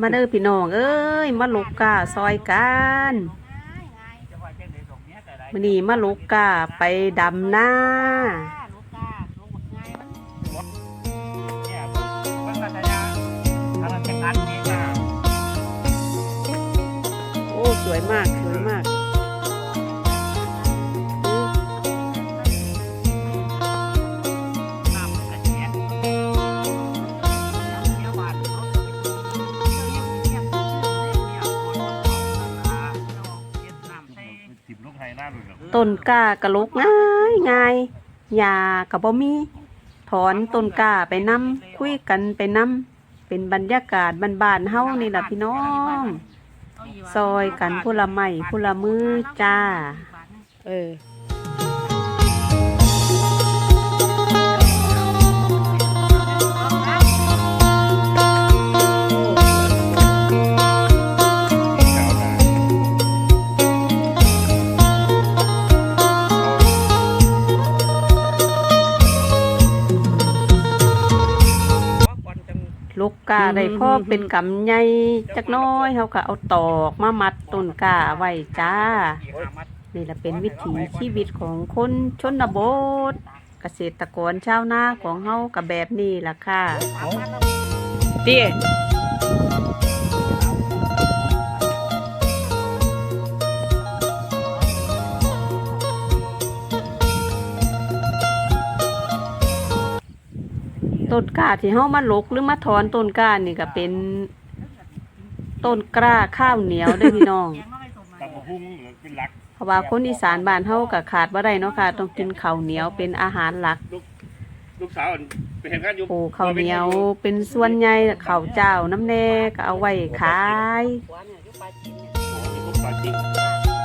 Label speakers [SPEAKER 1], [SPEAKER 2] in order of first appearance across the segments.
[SPEAKER 1] มาเด้อพี่น้องเอ้ยมาลูกกาซอยกันมื่อนี้มาลูกกาไปดำ
[SPEAKER 2] หน้า
[SPEAKER 1] โอ้สวยมาก
[SPEAKER 2] เล
[SPEAKER 3] ย
[SPEAKER 1] ต้นกากระลุกง่ายง่ายยาก็บ่มี ถอนต้นกาไปนํคุยกันไปนํเป็นบรรยากาศบ้านๆเฮานี่ล่ะพี่น้อง ซอยกันผู้ละไม้ผู้ละมือจ้า เออ ลูกกาได้พ่อเป็นกำใหญ่จักหน้อยเฮาก็เอาตอกมามัดต้นกาไว้จ้า นี่แหละเป็นวิถีชีวิตของคนชนบท เกษตรกรชาวนาของเฮากับแบบนี้ล่ะค่ะเตี้ย ต้นกล้าที่เฮามาลกหรือมาถอนต้นกล้านี่ก็เป็นต้นกล้าข้าวเหนียวเด้อพี่น้อง
[SPEAKER 3] ตำบักหุ่งหรือเป็นหลัก
[SPEAKER 1] เพราะว่าคนอีสานบ้านเฮาก็ขาดบ่ได้เนาะค่ะ ต้องกินข้าวเหนียวเป็นอาหารหลัก
[SPEAKER 3] ลูกสาวไปเห็นกันอยู่
[SPEAKER 1] ปลูกข้าวเหนียวเป็นส่วนใหญ่ข้าวเจ้าน้ำแน่ก็เอาไว้ขาย
[SPEAKER 3] ลูกปลาจิ้ง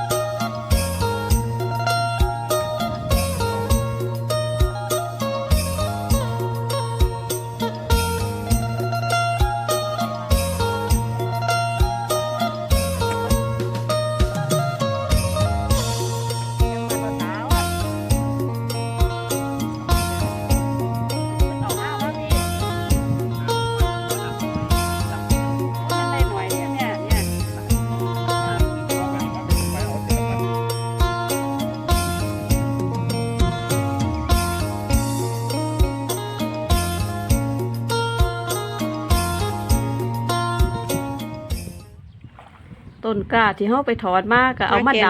[SPEAKER 1] ต้นกล้าที่เฮาไปถอนมาก็เอามาด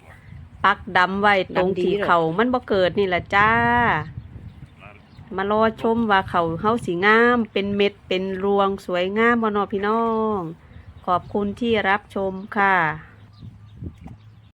[SPEAKER 1] ำปักดำไว้ตรงที่เขามันบ่เกิดนี่แหละจ้ามารอชมว่าเขาเฮาสีงาม เป็นเม็ดเป็นรวงสวยงามบ่เนอพี่น้อง ขอบคุณที่รับชมค่ะ